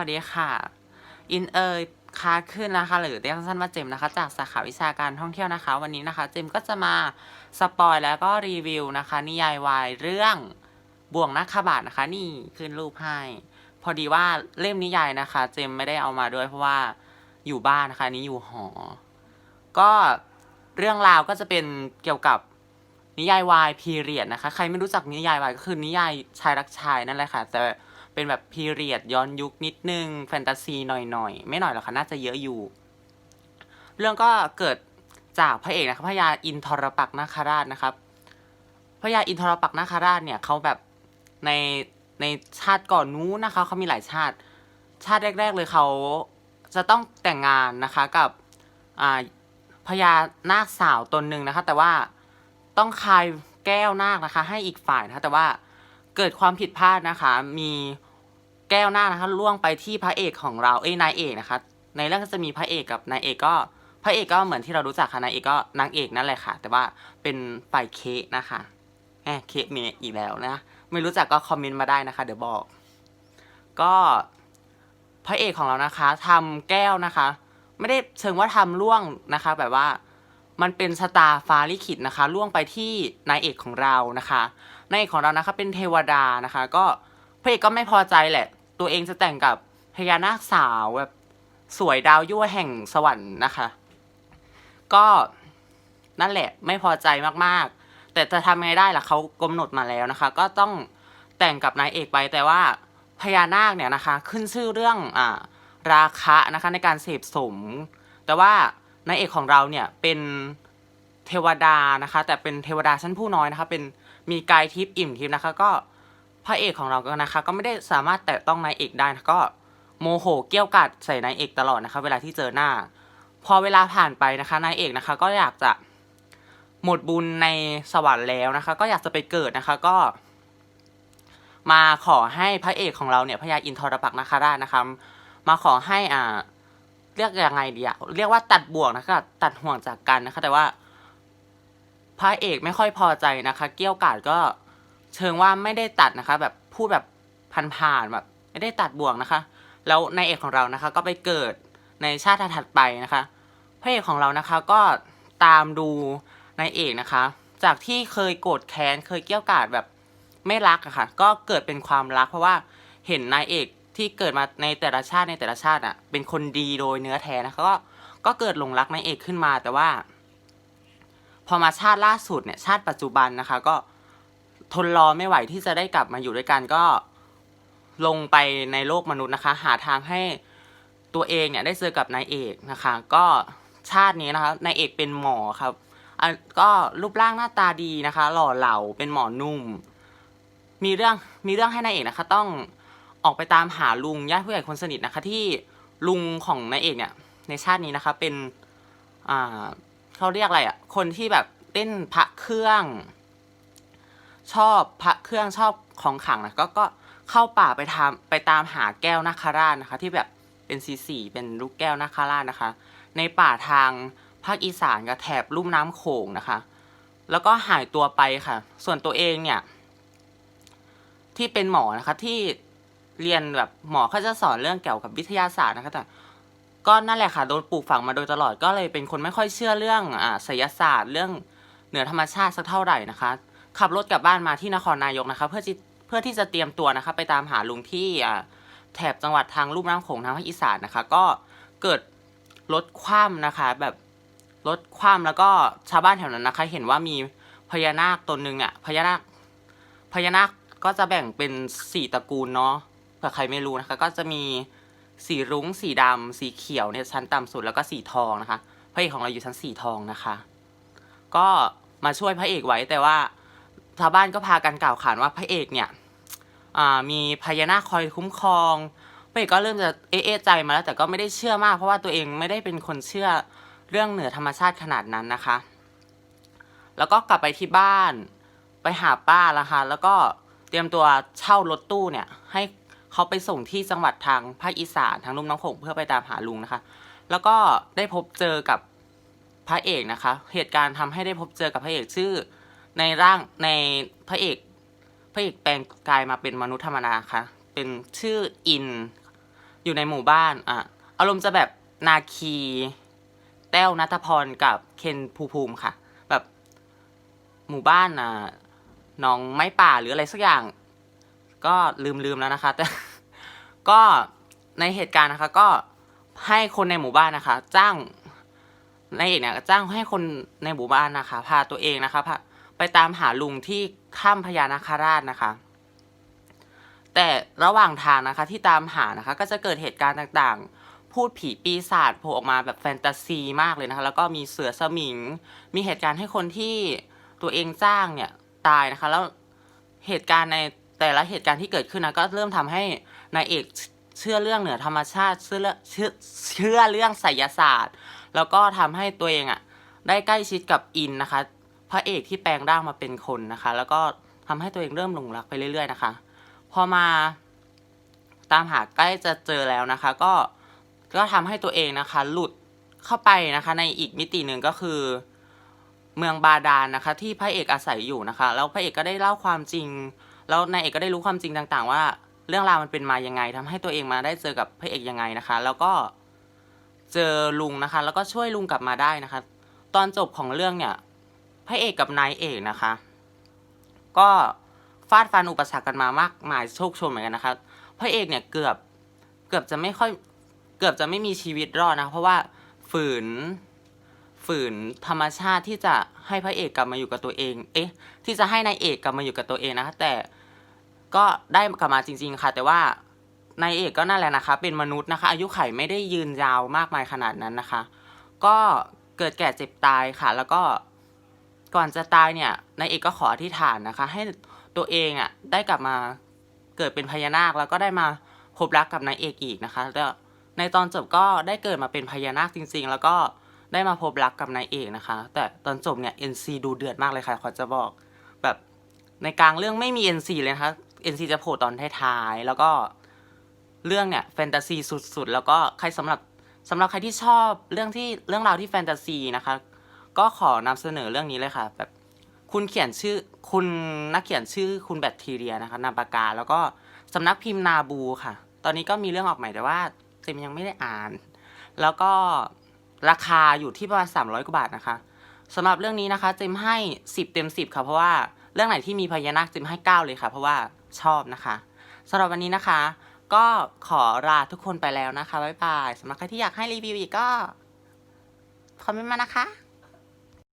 วัสดีค่ะ อินเอยคาขึ้นนะคะ หรือเรียกสั้นๆว่าเจมนะคะ จากสาขาวิชาการท่องเที่ยวนะคะ วันนี้นะคะ เจมก็จะมาสปอยแล้วก็รีวิวนะคะ นิยายวายเรื่องบ่วงนักขบาทนะคะ นี่ขึ้นรูปให้ พอดีว่าเล่มนิยายนะคะ เจมไม่ได้เอามาด้วยเพราะว่าอยู่บ้านนะคะนนี้อยู่หอ ก็เรื่องราวก็จะเป็นเกี่ยวกับนิยายวายพีเรียดนะคะ ใครไม่รู้จักนิยายวายก็คือนิยายชายรักชายนั่นแหละค่ะ แต่ เป็นแบบพีเรียดย้อนยุคนิดนึง แฟนตาซีหน่อยๆ ไม่หน่อยหรอกค่ะน่าจะเยอะอยู่ เรื่องก็เกิดจากพระเอกนะครับพระยาอินทรปักนาคราชนะครับพระยาอินทรปักนาคราชเนี่ยเขาแบบในในชาติก่อนนู้นนะคะเขามีหลายชาติ ชาติแรก ๆ เลยเขาจะต้องแต่งงานนะคะกับอ่าพญานาคสาวตนหนึ่งนะคะ แต่ว่าต้องคายแก้วนาคนะคะ ให้อีกฝ่ายนะคะแต่ว่า เกิดความผิดพลาดนะคะ มีแก้วหน้านะคะล่วงไปที่พระเอกของเราเอ้ยนายเอกนะคะ ในเรื่องก็จะมีพระเอกกับนายเอกก็พระเอกก็เหมือนที่เรารู้จักค่ะนายเอกก็นางเอกนั่นแหละค่ะ แต่ว่าเป็นฝ่ายเคนะคะแหมเคเมย์อีกแล้วนะไม่รู้จักก็คอมเมนต์มาได้นะคะ เดี๋ยวบอก ก็พระเอกของเรานะคะทำแก้วนะคะ ไม่ได้เชิงว่าทำล่วงนะคะ แบบว่า มันเป็นชะตาฟ้าลิขิตนะคะล่วงไปที่นายเอกของเรานะคะนายเอกของเรานะคะเป็นเทวดานะคะ ก็พระเอกก็ไม่พอใจแหละ ตัวเองจะแต่งกับพญานาคสาวแบบสวยดาวยั่วแห่งสวรรค์นะคะ ก็นั่นแหละไม่พอใจมากๆ แต่จะทำไงได้ล่ะเขากำหนดมาแล้วนะคะ ก็ต้องแต่งกับนายเอกไปแต่ว่าพญานาคเนี่ยนะคะ ขึ้นชื่อเรื่องอ่าราคะนะคะในการเสพสม แต่ว่า นายเอกของเราเนี่ยเป็นเทวดานะคะ แต่เป็นเทวดาชั้นผู้น้อยนะคะ เป็นมีกายทิพย์อิ่มทิพย์นะคะ ก็พระเอกของเราก็นะคะ ก็ไม่ได้สามารถแตะต้องนายเอกได้นะก็โมโหเกี้ยวกัดใส่นายเอกตลอดนะคะ เวลาที่เจอหน้า พอเวลาผ่านไปนะคะนายเอกนะคะ ก็อยากจะหมดบุญในสวรรค์แล้วนะคะ ก็อยากจะไปเกิดนะคะก็ มาขอให้พระเอกของเราเนี่ยพญาอินทรปักษ์นาคราชนะคะ มาขอให้อ่า เรียกยังไงดีอะเรียกว่าตัดบ่วงนะคะ ตัดห่วงจากกันนะคะ แต่ว่าพระเอกไม่ค่อยพอใจนะคะ เกี้ยวกาดก็เชิงว่าไม่ได้ตัดนะคะ แบบพูดแบบผ่านๆแบบ ไม่ได้ตัดบ่วงนะคะ แล้วนายเอกของเรานะคะ ก็ไปเกิดในชาติถัดไปนะคะ พระเอกของเรานะคะก็ตามดูนายเอกนะคะ จากที่เคยโกรธแค้นเคยเกี้ยวกาดแบบไม่รักอะค่ะ ก็เกิดเป็นความรักเพราะว่าเห็นนายเอก ที่เกิดมาในแต่ละชาติในแต่ละชาติอะ เป็นคนดีโดยเนื้อแท้นะคะก็ก็เกิดหลงรักนายเอกขึ้นมาแต่ว่า พอมาชาติล่าสุดเนี่ย ชาติปัจจุบันนะคะ ก็ทนรอไม่ไหวที่จะได้กลับมาอยู่ด้วยกันก็ลงไปในโลกมนุษย์นะคะ หาทางให้ตัวเองเนี่ยได้เจอกับนายเอกนะคะ ก็ชาตินี้นะคะนายเอกเป็นหมอครับอะก็รูปร่างหน้าตาดีนะคะ หล่อเหลาเป็นหมอนุ่ม มีเรื่องมีเรื่องให้นายเอกนะคะ ต้อง ออกไปตามหาลุงญาติผู้ใหญ่คนสนิทนะคะ ที่ลุงของนายเอกเนี่ย ในชาตินี้นะคะ เป็นอ่าเขาเรียกอะไรอะ่ะ คนที่แบบเล่นพระเครื่อง ชอบพระเครื่องชอบของขลังนะก็ก็เข้าป่าไปทำไปตามหาแก้วนาคราชนะคะ ที่แบบเป็นสีสีเป็นลูกแก้วนาคาราชนะคะ ในป่าทางภาคอีสานกับแถบลุ่มน้ำโขงนะคะ แล้วก็หายตัวไปค่ะ ส่วนตัวเองเนี่ย ที่เป็นหมอนะคะที่ เรียนแบบหมอเขาจะสอนเรื่องเกี่ยวกับวิทยาศาสตร์นะคะแต่ก็นั่นแหละค่ะโดนปลูกฝังมาโดยตลอดก็เลยเป็นคนไม่ค่อยเชื่อเรื่องอ่าศิลศาสตร์เรื่องเหนือธรรมชาติสักเท่าไหร่นะคะ ขับรถกลับบ้านมาที่นครนายกนะคะ เพื่อที่เพื่อที่จะเตรียมตัวนะคะ ไปตามหาลุงที่อ่าแถบจังหวัดทางลุ่มน้ำโขงทางภาคอีสานนะคะ ก็เกิดรถคว่ำนะคะ แบบรถคว่ำแล้วก็ชาวบ้านแถวนั้นนะคะ เห็นว่ามีพญานาคตนหนึ่งอะพญานาคพญานาคก็จะแบ่งเป็นสี่ตระกูลเนาะ ผื่อใครไม่รู้นะคะ ก็จะมีสีรุ้ง สีดำสีเขียวเนี่ยชั้นต่ำสุดแล้วก็สีทองนะคะพระเอกของเราอยู่ชั้นสีทองนะคะ ก็มาช่วยพระเอกไว้แต่ว่าชาวบ้านก็พากันกล่าวขานว่าพระเอกเนี่ยมีพญานาคคอยคุ้มครองพระเอกก็เริ่มจะเอะเอะใจมาแล้วแต่ก็ไม่ได้เชื่อมาก เพราะว่าตัวเองไม่ได้เป็นคนเชื่อเรื่องเหนือธรรมชาติขนาดนั้นนะคะ แล้วก็กลับไปที่บ้านไปหาป้าละคะแล้วก็เตรียมตัวเช่ารถตู้เนี่ยให้ เขาไปส่งที่จังหวัดทางภาคอีสานทางลุ่มน้ำโขงเพื่อไปตามหาลุงนะคะ แล้วก็ได้พบเจอกับพระเอกนะคะ เหตุการณ์ทำให้ได้พบเจอกับพระเอกชื่อ ในร่างในพระเอกพระเอกแปลงกายมาเป็นมนุษย์ธรรมดาค่ะ เป็นชื่ออิน อยู่ในหมู่บ้านอะอารมณ์จะแบบนาคี แต้วนัทพรกับเคนภูภูมิค่ะ แบบหมู่บ้านอะน้องไม้ป่าหรืออะไรสักอย่าง ก็ลืมลืมแล้วนะคะ แต่ก็ในเหตุการณ์นะคะ ก็ให้คนในหมู่บ้านนะคะ จ้างในายเอกเนี่ยจ้างให้คนในหมู่บ้านนะคะ พาตัวเองนะคะพาไปตามหาลุงที่ถ้ำพญานาคราชนะคะ แต่ระหว่างทางนะคะที่ตามหานะคะ ก็จะเกิดเหตุการณ์ต่างๆ พูดผีปีศาจโผล่ออกมาแบบแฟนตาซีมากเลยนะคะ แล้วก็มีเสือสมิง มีเหตุการณ์ให้คนที่ตัวเองจ้างเนี่ยตายนะคะ แล้วเหตุการณ์ใน แต่ละเหตุการณ์ที่เกิดขึ้นนะก็เริ่มทำให้นายเอกเชื่อเรื่องเหนือธรรมชาติเชื่อเรื่องเชื่อเชื่อเรื่องไสยศาสตร์ แล้วก็ทำให้ตัวเองอะได้ใกล้ชิดกับอินนะคะ พระเอกที่แปลงร่างมาเป็นคนนะคะ แล้วก็ทำให้ตัวเองเริ่มหลงรักไปเรื่อย ๆ นะคะ พอมาตามหาใกล้จะเจอแล้วนะคะ ก็ก็ทำให้ตัวเองนะคะ หลุดเข้าไปนะคะ ในอีกมิติหนึ่งก็คือเมืองบาดาลนะคะ ที่พระเอกอาศัยอยู่นะคะ แล้วพระเอกก็ได้เล่าความจริง แล้วนายเอกก็ได้รู้ความจริงต่างๆ ว่า เรื่องราวมันเป็นมายังไงทำให้ตัวเองมาได้เจอกับพระเอกยังไงนะคะ แล้วก็เจอลุงนะคะ แล้วก็ช่วยลุงกลับมาได้นะคะ ตอนจบของเรื่องเนี่ยพระเอกกับนายเอกนะคะ ก็ฟาดฟันอุปสรรคกันมามากมายโชคชนเหมือนกันนะคะพระเอกเนี่ยเกือบเกือบจะไม่ค่อยเกือบจะไม่มีชีวิตรอดนะ เพราะว่าฝืน ฝืนธรรมชาติที่จะให้พระเอกกลับมาอยู่กับตัวเอง เอ๊ะ ที่จะให้นายเอกกลับมาอยู่กับตัวเองนะคะ แต่ก็ได้กลับมาจริง ๆ ค่ะ แต่ว่านายเอกก็นั่นแหละนะคะ เป็นมนุษย์นะคะ อายุไขไม่ได้ยืนยาวมากมายขนาดนั้นนะคะ ก็เกิดแก่เจ็บตายค่ะ แล้วก็ก่อนจะตายเนี่ยนายเอกก็ขออธิษฐานนะคะ ให้ตัวเองอะได้กลับมาเกิดเป็นพญานาคแล้วก็ได้มาพบรักกับนายเอกอีกนะคะแล้วในตอนจบก็ได้เกิดมาเป็นพญานาคจริง ๆ แล้วก็ ได้มาพบรักกับนายเอกนะคะ แต่ตอนจบเนี่ย NC ดูเดือดมากเลยค่ะขอจะบอก แบบในกลางเรื่องไม่มี NC เลยนะคะ NC จะโผล่ตอนท้ายๆแล้วก็เรื่องเนี่ยแฟนตาซีสุดๆ แล้วก็ใครสำหรับสำหรับใครที่ชอบเรื่องที่เรื่องราวที่แฟนตาซีนะคะ ก็ขอนำเสนอเรื่องนี้เลยค่ะแบบคุณเขียนชื่อคุณนักเขียนชื่อคุณแบคทีเรียนะคะนามปากกา แล้วก็สำนักพิมพ์นาบูค่ะ ตอนนี้ก็มีเรื่องออกใหม่แต่ว่าเจมยังไม่ได้อ่าน แล้วก็ ราคาอยู่ที่ประมาณ300 กว่าบาทนะคะสำหรับเรื่องนี้นะคะเจมให้ 10 เต็ม 10 ค่ะ เพราะว่าเรื่องไหนที่มีพญานาคเจมให้ 9 เลยค่ะ เพราะว่าชอบนะคะสำหรับวันนี้นะคะ ก็ขอลาทุกคนไปแล้วนะคะบ๊ายบายสำหรับใครที่อยากให้รีวิวอีกก็คอมเมนต์มานะคะ